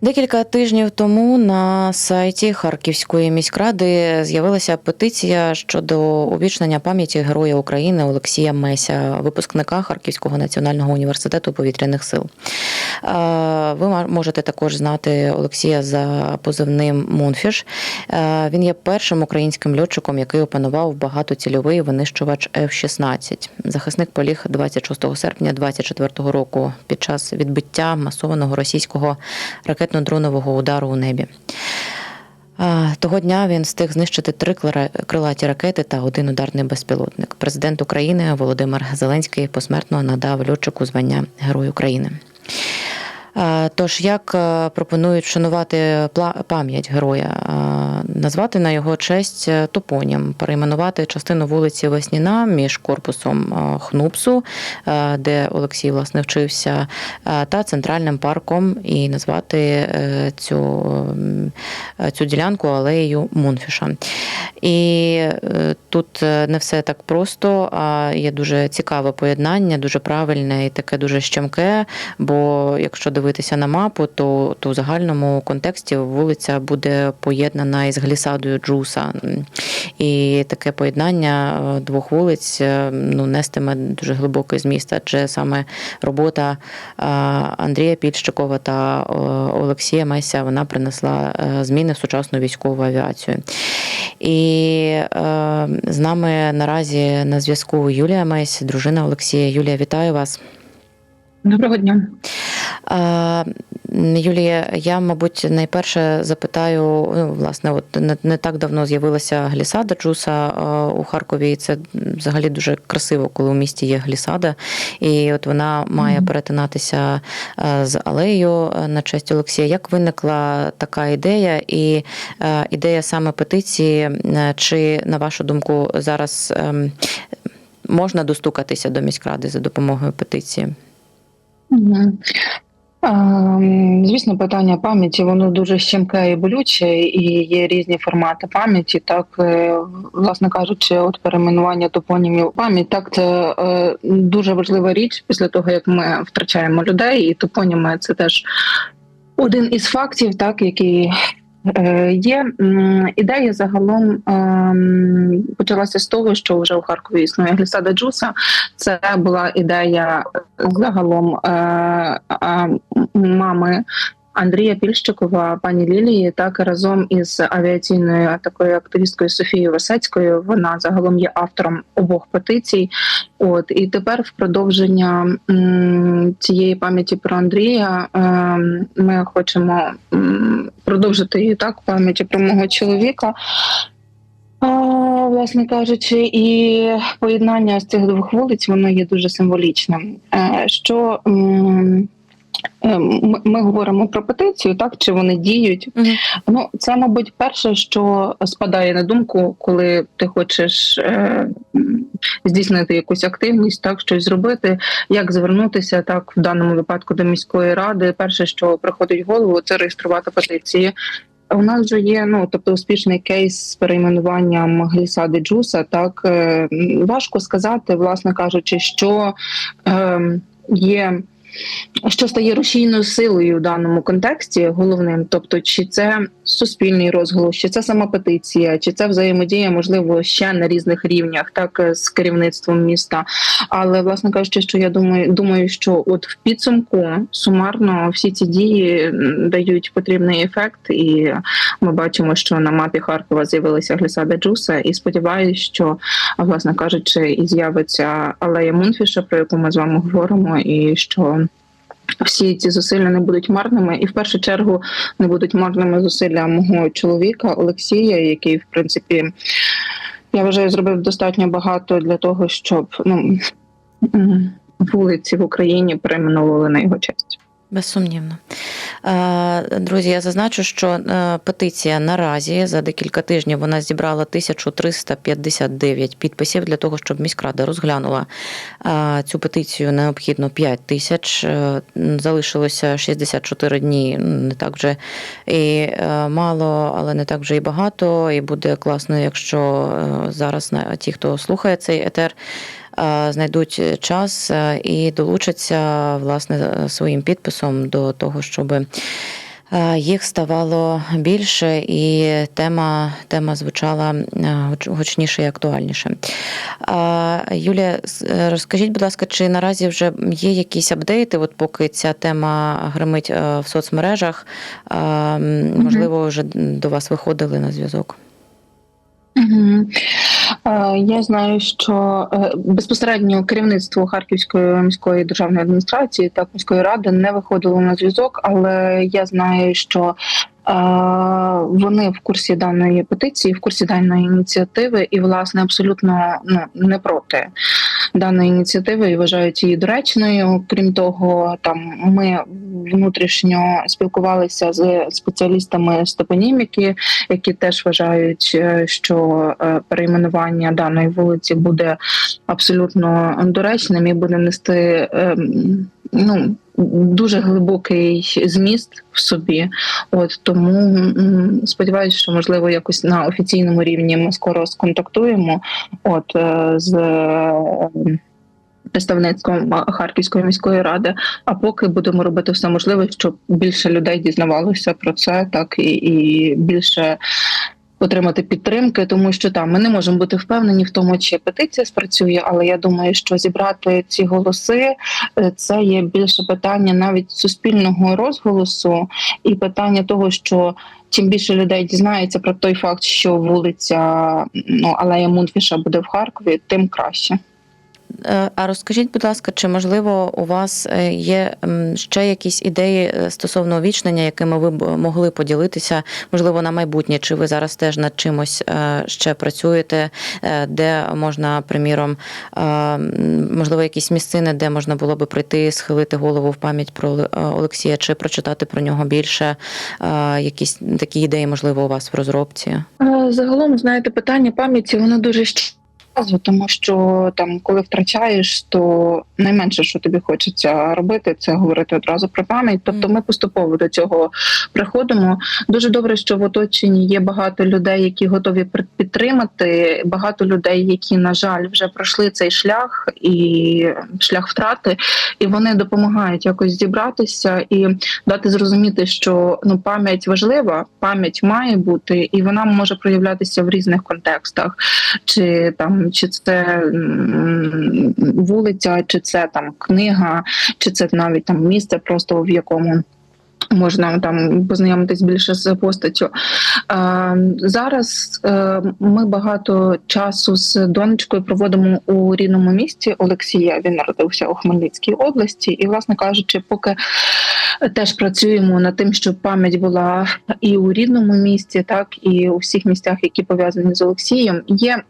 Декілька тижнів тому на сайті Харківської міськради з'явилася петиція щодо увічнення пам'яті Героя України Олексія Меся, випускника Харківського національного університету повітряних сил. Ви можете також знати Олексія за позивним Мунфіш. Він є першим українським льотчиком, який опанував багатоцільовий винищувач F-16. Захисник поліг 26 серпня 2024 року під час відбиття масованого російського ракетно-дронового удару у небі. Того дня він встиг знищити три крилаті ракети та один ударний безпілотник. Президент України Володимир Зеленський посмертно надав льотчику звання Герой України. А, Тож, як е, пропонують вшанувати пам'ять героя, назвати на його честь е, топонім, перейменувати частину вулиці Весніна між корпусом е, Хнупсу, е, де Олексій власне вчився, е, та центральним парком, і назвати е, цю, е, цю ділянку алеєю Мунфіша. І е, тут е, не все так просто, а є дуже цікаве поєднання, дуже правильне і таке дуже щемке. Бо якщо дивитися на мапу, то, то в загальному контексті вулиця буде поєднана із глісадою Джуса. І таке поєднання е, двох вулиць е, ну, нестиме дуже глибокий зміст, адже саме робота е, Андрія Пільщикова та Олексія Меся вона принесла зміни в сучасну військову авіацію. І е, з нами наразі на зв'язку Юлія Месь, дружина Олексія. Юлія, вітаю вас. Доброго дня. Е, Юлія, я, мабуть, найперше запитаю: ну, власне, от не, не так давно з'явилася глісада Джуса е, у Харкові. І це взагалі дуже красиво, коли у місті є глісада. І от вона має перетинатися е, з алеєю на честь Олексія. Як виникла така ідея? І ідея саме петиції, чи на вашу думку зараз ем, можна достукатися до міськради за допомогою петиції? Звісно, питання пам'яті воно дуже щемке і болюче, і є різні формати пам'яті. Так, е, власне кажучи, от перейменування топонімів пам'ять, так це е, дуже важлива річ після того, як ми втрачаємо людей, і топоніми це теж один із фактів, так який. Е, Є ідея загалом ем, почалася з того, що вже у Харкові існує глісада Джуса. Це була ідея загалом е, е, мами Андрія Пільщикова, пані Лілії, так разом із авіаційною такою активісткою Софією Висецькою. Вона загалом є автором обох петицій. От і тепер, в продовження цієї пам'яті про Андрія, е, ми хочемо продовжити її так пам'яті про мого чоловіка. Власне кажучи, і поєднання з цих двох вулиць воно є дуже символічним. Е, Що ми, ми говоримо про петицію, так чи вони діють? Мгм. Ну, це, мабуть, перше, що спадає на думку, коли ти хочеш е, здійснити якусь активність, так щось зробити, як звернутися так в даному випадку до міської ради. Перше, що приходить в голову, це реєструвати петиції. У нас вже є ну, тобто успішний кейс з перейменуванням глісади Джуса. Так е, важко сказати, власне кажучи, що е, є. Що стає рушійною силою в даному контексті головним, тобто чи це суспільний розголос, чи це сама петиція, чи це взаємодія, можливо, ще на різних рівнях, так е, з керівництвом міста. Але власне кажучи, що я думаю, думаю, що от в підсумку сумарно всі ці дії дають потрібний ефект, і ми бачимо, що на мапі Харкова з'явилася глісада Джуса, і сподіваюся, що власне кажучи, і з'явиться алея Мунфіша, про яку ми з вами говоримо, і що. Всі ці зусилля не будуть марними, і в першу чергу не будуть марними зусилля мого чоловіка Олексія, який, в принципі, я вважаю, зробив достатньо багато для того, щоб ну вулиці в Україні перейменовували на його честь. Безсумнівно. Е, Друзі, я зазначу, що е, петиція наразі за декілька тижнів вона зібрала 1359 підписів для того, щоб міськрада розглянула е, цю петицію. Необхідно 5 тисяч. Залишилося 64 дні. Не так вже і мало, але не так вже і багато. І буде класно, якщо зараз ті, хто слухає цей етер, знайдуть час е, і долучаться власне своїм підписом до того, щоб е, їх ставало більше, і тема, тема звучала е, гучніше і актуальніше. Юлія, е, розкажіть, будь ласка, чи наразі вже є якісь апдейти, от поки ця тема гримить е, в соцмережах? Можливо, вже до вас виходили на зв'язок? Угу. Я знаю, що е, безпосередньо керівництво Харківської міської державної адміністрації та міської ради не виходило на зв'язок, але я знаю, що е, вони в курсі даної петиції, в курсі даної ініціативи, і власне абсолютно ну не проти даної ініціативи і вважають її доречною. Крім того, там ми внутрішньо спілкувалися з спеціалістами стопоніміки, які теж вважають, е, що е, перейменування даної вулиці буде абсолютно доречним і буде нести ем, ну. Дуже глибокий зміст в собі, от тому сподіваюся, що можливо якось на офіційному рівні ми скоро сконтактуємо. От е, з е, представництвом Харківської міської ради. А поки будемо робити все можливе, щоб більше людей дізнавалося про це, так і, і більше. Отримати підтримки, тому що там ми не можемо бути впевнені в тому, чи петиція спрацює, але я думаю, що зібрати ці голоси е, це є більше питання навіть суспільного розголосу, і питання того, що чим більше людей дізнається про той факт, що вулиця ну алея Мунфіша буде в Харкові, тим краще. Е, А розкажіть, будь ласка, чи можливо у вас е, є ще якісь ідеї е, стосовно увічнення, якими ви б могли поділитися, можливо, на майбутнє? Чи ви зараз теж над чимось ще працюєте, де можна, приміром, можливо, якісь місцини, де можна було би прийти, схилити голову в пам'ять про Олексія, чи прочитати про нього більше? Якісь такі ідеї, можливо, у вас в розробці? Загалом, знаєте, питання пам'яті воно дуже щасливо, тому що там, коли втрачаєш, то найменше, що тобі хочеться робити, це говорити одразу про пам'ять. Тобто, ми поступово до цього приходимо. Дуже добре, що в оточенні є багато людей, які готові підтримати. Багато людей, які на жаль вже пройшли цей шлях і шлях втрати, і вони допомагають якось зібратися і дати зрозуміти, що ну пам'ять важлива, пам'ять має бути, і вона може проявлятися в різних контекстах, чи там чи це вулиця, чи це там книга, чи це навіть там місце, просто в якому. Можна там познайомитись більше з постаттю. Зараз е, ми багато часу з донечкою проводимо у рідному місті Олексія. Він народився у Хмельницькій області, і, власне кажучи, поки теж працюємо над тим, щоб пам'ять була і у рідному місті, так і у всіх місцях, які пов'язані з Олексієм. Є,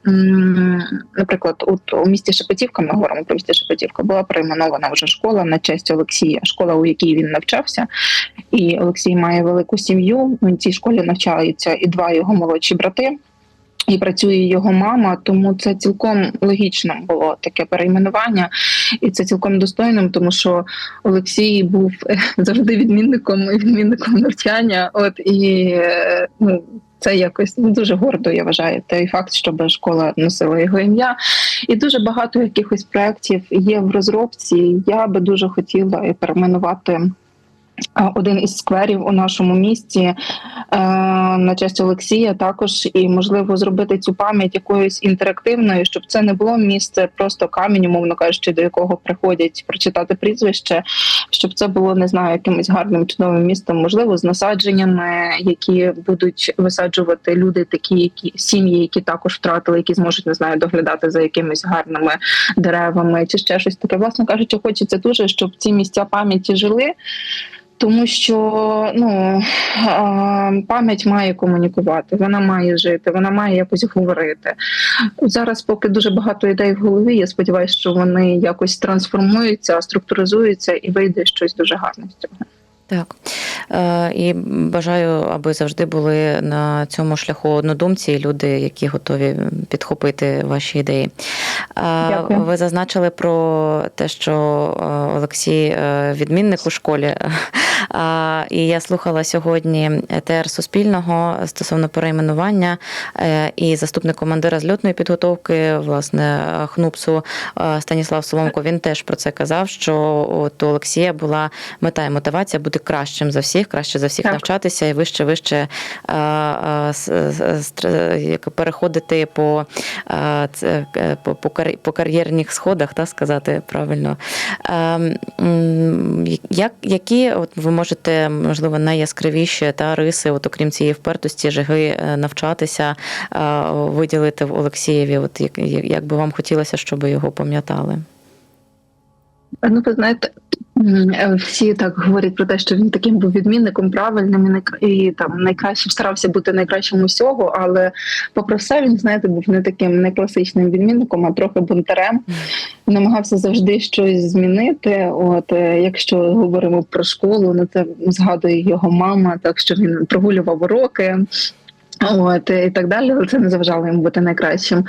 наприклад, от у місті Шепетівка, ми говоримо про місті Шепетівка, була перейменована вже школа на честь Олексія, школа, у якій він навчався. І Олексій має велику сім'ю. У цій школі навчаються і два його молодші брати. І працює його мама, тому це цілком логічно було таке перейменування, і це цілком достойним, тому що Олексій був е, завжди відмінником і відмінником навчання. От і е, ну. Це якось ну, дуже гордо, я вважаю, той факт, щоб школа носила його ім'я, і дуже багато якихось проєктів є в розробці. Я би дуже хотіла перейменувати один із скверів у нашому місті е, на честь Олексія. Також і можливо зробити цю пам'ять якоюсь інтерактивною, щоб це не було місце просто камінь, умовно кажучи, до якого приходять прочитати прізвище, щоб це було не знаю, якимось гарним чудовим містом, можливо, з насадженнями, які будуть висаджувати люди, такі, які сім'ї, які також втратили, які зможуть не знаю, доглядати за якимись гарними деревами чи ще щось таке. Власне кажучи, хочеться дуже, щоб ці місця пам'яті жили. Тому що ну пам'ять має комунікувати, вона має жити, вона має якось говорити. Зараз, поки дуже багато ідей в голові, я сподіваюся, що вони якось трансформуються, структуризуються і вийде щось дуже гарне з цього. Так. Е, І бажаю, аби завжди були на цьому шляху однодумці і люди, які готові підхопити ваші ідеї. Е, Дякую. Ви зазначили про те, що е, Олексій відмінник у школі. І я слухала сьогодні ЕТР Суспільного стосовно перейменування і заступник командира зльотної підготовки, власне, ХНУПСу Станіслав Соломко. Він теж про це казав, що от у Олексія була мета і мотивація бути кращим за всіх, краще за всіх Так. навчатися і вище, вище е, е, с- як переходити по, е, е, по, кар'єрних сходах, так сказати правильно. Ем, Як, які от ви можете, можливо, найяскравіші та риси, от окрім цієї впертості, жаги е, навчатися, е, виділити в Олексієві? От як, як би вам хотілося, щоб його пам'ятали? Ну, ви знаєте, е, всі так говорять про те, що він таким був відмінником, правильним і, і там найкращим старався бути найкращим усього, але попри все, він знаєте, був не таким не класичним відмінником, а трохи бунтарем. Намагався завжди щось змінити. От е, якщо говоримо про школу, ну це згадує його мама, так що він прогулював уроки. От і так далі, але це не заважало йому бути найкращим.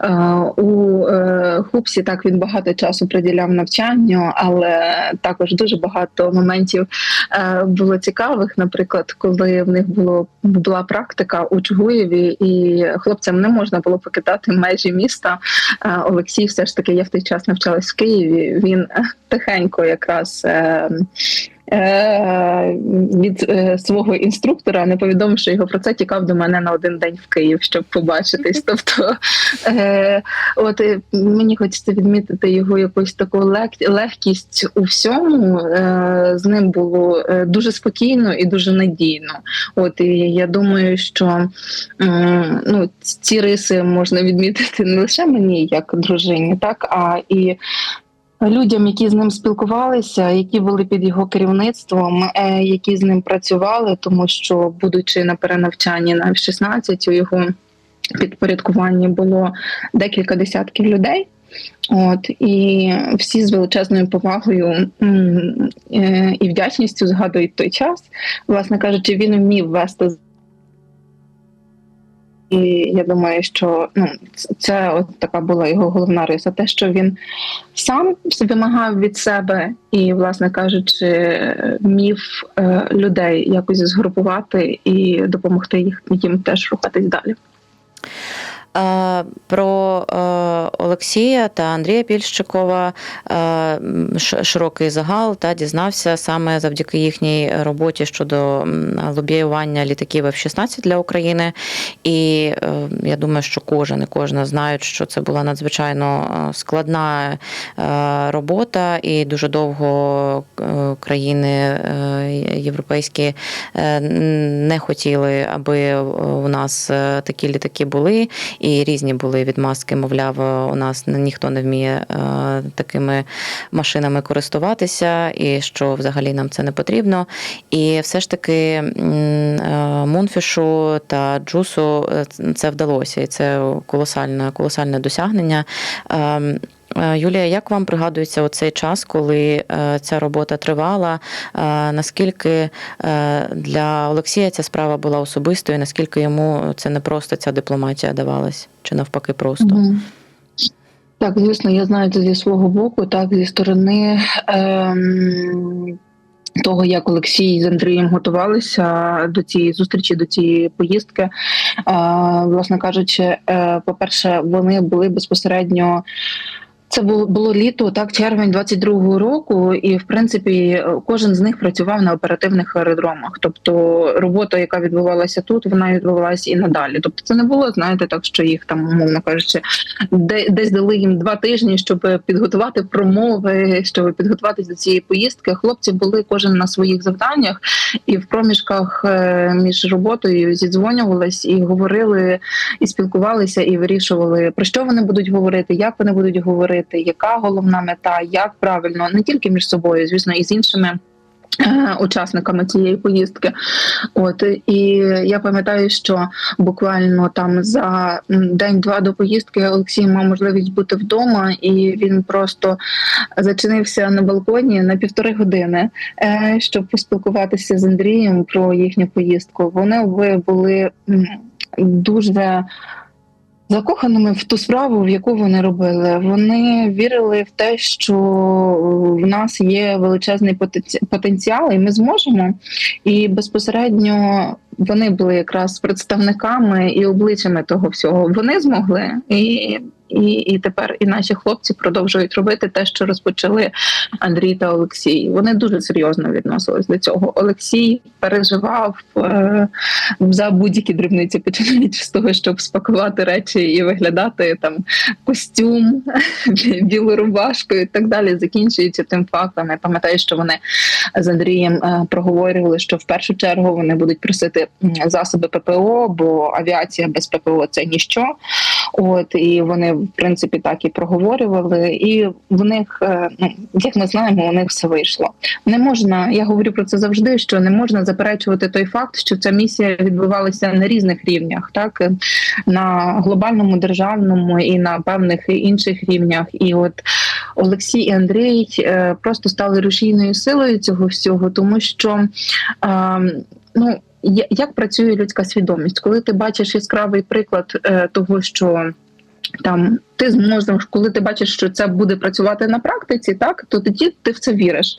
Е, у е, Хупсі так він багато часу приділяв навчанню, але також дуже багато моментів е, було цікавих. Наприклад, коли в них було була практика у Чугуєві, і хлопцям не можна було покидати межі міста. Олексій все ж таки я в той час навчалась в Києві. Він тихенько якраз. Е, від е, свого інструктора, не повідомивши його про це, тікав до мене на один день в Київ, щоб побачитись. Тобто, е, от мені хочеться відмітити його якусь таку легкість у всьому. З ним було дуже спокійно і дуже надійно. От і я думаю, що ну, ці риси можна відмітити не лише мені, як дружині, так а і людям, які з ним спілкувалися, які були під його керівництвом, е, які з ним працювали, тому що, будучи на перенавчанні на F-16, у його підпорядкуванні було декілька десятків людей. От і всі з величезною повагою е, і вдячністю згадують той час. Власне кажучи, він вмів вести і я думаю, що ну це от така була його головна риса. Те, що він сам вимагав від себе, і, власне кажучи, вмів е, людей якось згрупувати і допомогти їх їм теж рухатись далі. Е, Про е, Олексія та Андрія Пільщикова е, широкий загал та дізнався саме завдяки їхній роботі щодо лобіювання літаків F-16 для України. І я думаю, що кожен і кожна знають, що це була надзвичайно складна робота, і дуже довго країни європейські не хотіли, аби у нас такі літаки були і різні були відмазки. Мовляв, у нас ніхто не вміє е, такими машинами користуватися, і що взагалі нам це не потрібно. І все ж таки е, Мунфішу та Джусу е, це вдалося, і це колосальне, колосальне досягнення. Е, Юлія, як вам пригадується оцей час, коли е, ця робота тривала? Е, Наскільки для Олексія ця справа була особистою? Наскільки йому це не просто ця дипломатія давалась, чи навпаки просто? Мгм. Так, звісно, я знаю це зі свого боку, так, зі сторони ем, того, як Олексій з Андрієм готувалися до цієї зустрічі, до цієї поїздки. Е, власне кажучи, е, по-перше, вони були безпосередньо. Це було було літо, так, червень 22-го року, і в принципі кожен з них працював на оперативних аеродромах. Тобто робота, яка відбувалася тут, вона відбувалася і надалі. Тобто, це не було, знаєте, так що їх там, умовно кажучи, де десь дали їм два тижні, щоб підготувати промови, щоб підготуватись до цієї поїздки. Хлопці були кожен на своїх завданнях, і в проміжках е, між роботою зідзвонювались і говорили, і спілкувалися, і вирішували про що вони будуть говорити, як вони будуть говорити, яка головна мета, як правильно не тільки між собою, звісно, і з іншими. е, Учасниками цієї поїздки, от і я пам'ятаю, що буквально там за день-два до поїздки Олексій мав можливість бути вдома, і він просто зачинився на балконі на півтори години, е, щоб поспілкуватися з Андрієм про їхню поїздку. Вони були дуже закоханими в ту справу, в яку вони робили. Вони вірили в те, що в нас є величезний потенці- потенціал, і ми зможемо. І безпосередньо вони були якраз представниками і обличчями того всього. Вони змогли і. І, і тепер і наші хлопці продовжують робити те, що розпочали Андрій та Олексій. Вони дуже серйозно відносились до цього. Олексій переживав е, за будь-які дрібниці, починаючи з того, щоб спакувати речі і виглядати там костюм, білу рубашку і так далі, закінчуючи тим фактом. Я пам'ятаю, що вони з Андрієм е, проговорювали, що в першу чергу вони будуть просити засоби ППО, бо авіація без ППО це ніщо. От і вони в принципі так і проговорювали. І в них, е, ну як ми знаємо, у них все вийшло. Не можна, я говорю про це завжди. Що не можна заперечувати той факт, що ця місія відбувалася на різних рівнях, так на глобальному, державному і на певних інших рівнях. І от Олексій і Андрій е, просто стали рушійною силою цього всього, тому що е, ну. Як працює людська свідомість, коли ти бачиш яскравий приклад е, того, що там ти зможеш, коли ти бачиш, що це буде працювати на практиці, так то тоді ти в це віриш.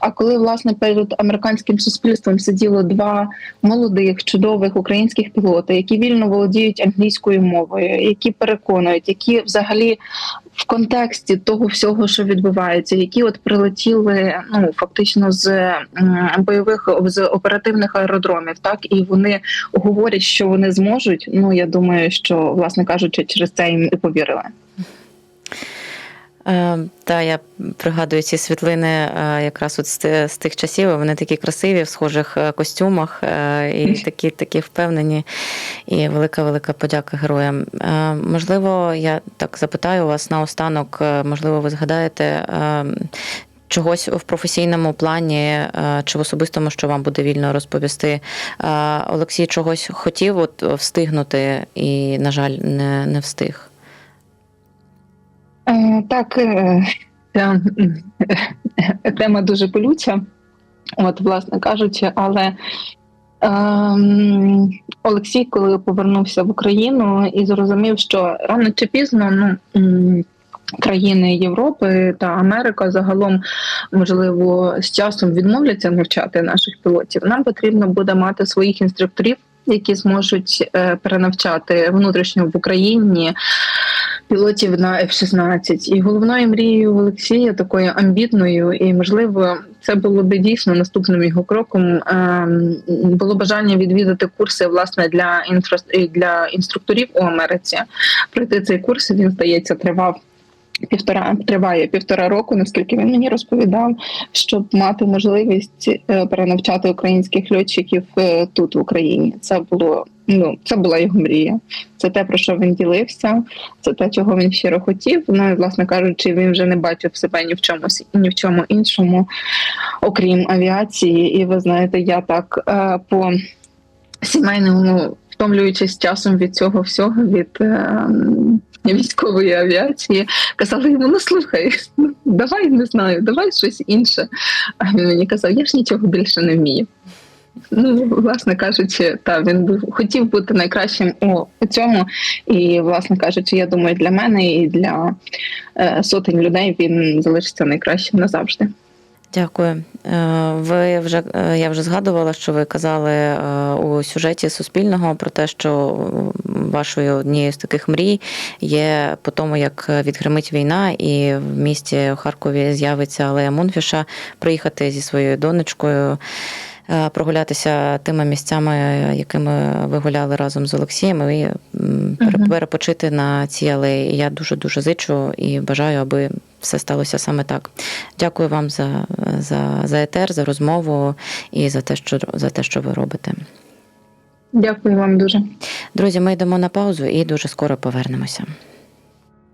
А коли власне перед американським суспільством сиділо два молодих чудових українських пілоти, які вільно володіють англійською мовою, які переконують, які взагалі в контексті того всього, що відбувається, які от прилетіли ну фактично з бойових з оперативних аеродромів, так і вони говорять, що вони зможуть. Ну я думаю, що власне кажучи, через це їм і повірили. Е, Та я пригадую ці світлини е, якраз от з, тих часів. Вони такі красиві в схожих е, костюмах і такі, такі впевнені. І велика велика подяка героям. Можливо, я так запитаю вас наостанок. Можливо, ви згадаєте. Чогось в професійному плані чи в особистому, що вам буде вільно розповісти, Олексій чогось хотів от встигнути і, на жаль, не, не встиг. Е, Так, е, ця е, тема дуже болюча, от, власне кажучи, але ем, Олексій, коли повернувся в Україну і зрозумів, що рано чи пізно ну, країни Європи та Америка загалом, можливо, з часом відмовляться навчати наших пілотів, нам потрібно буде мати своїх інструкторів, які зможуть перенавчати внутрішньо в Україні пілотів на F-16. І головною мрією Олексія, такою амбітною, і можливо, це було би дійсно наступним його кроком. ем, Було бажання відвідати курси власне для інфра... для інструкторів у Америці. Пройти цей курс він здається тривав. Півтора триває півтора року, наскільки він мені розповідав, щоб мати можливість е, перенавчати українських льотчиків е, тут в Україні. Це було ну це була його мрія. Це те, про що він ділився, це те, чого він щиро хотів. Ну і власне кажучи, він вже не бачив себе ні в чомусь, ні в чому іншому, окрім авіації. І ви знаєте, я так е, по сімейному, втомлюючись часом від цього всього, від військової авіації, казала йому: ну слухай, ну, давай не знаю, давай щось інше. А він мені казав, я ж нічого більше не вмію. Ну, власне кажучи, та він був хотів бути найкращим у цьому. І, власне кажучи, я думаю, для мене і для е, сотень людей він залишиться найкращим назавжди. Дякую. Е, Ви вже е, я вже згадувала, що ви казали е, у сюжеті Суспільного про те, що вашою однією з таких мрій є по тому, як відгримить війна, і в місті Харкові з'явиться Алея Мунфіша, приїхати зі своєю донечкою. Е, Прогулятися тими місцями, якими ви гуляли разом з Олексієм, і перепочити на цій алеї. Я дуже дуже зичу і бажаю, аби все сталося саме так. Дякую вам за, за, за етер, за розмову і за те, що за те, що ви робите. Дякую вам дуже. Друзі, ми йдемо на паузу і дуже скоро повернемося.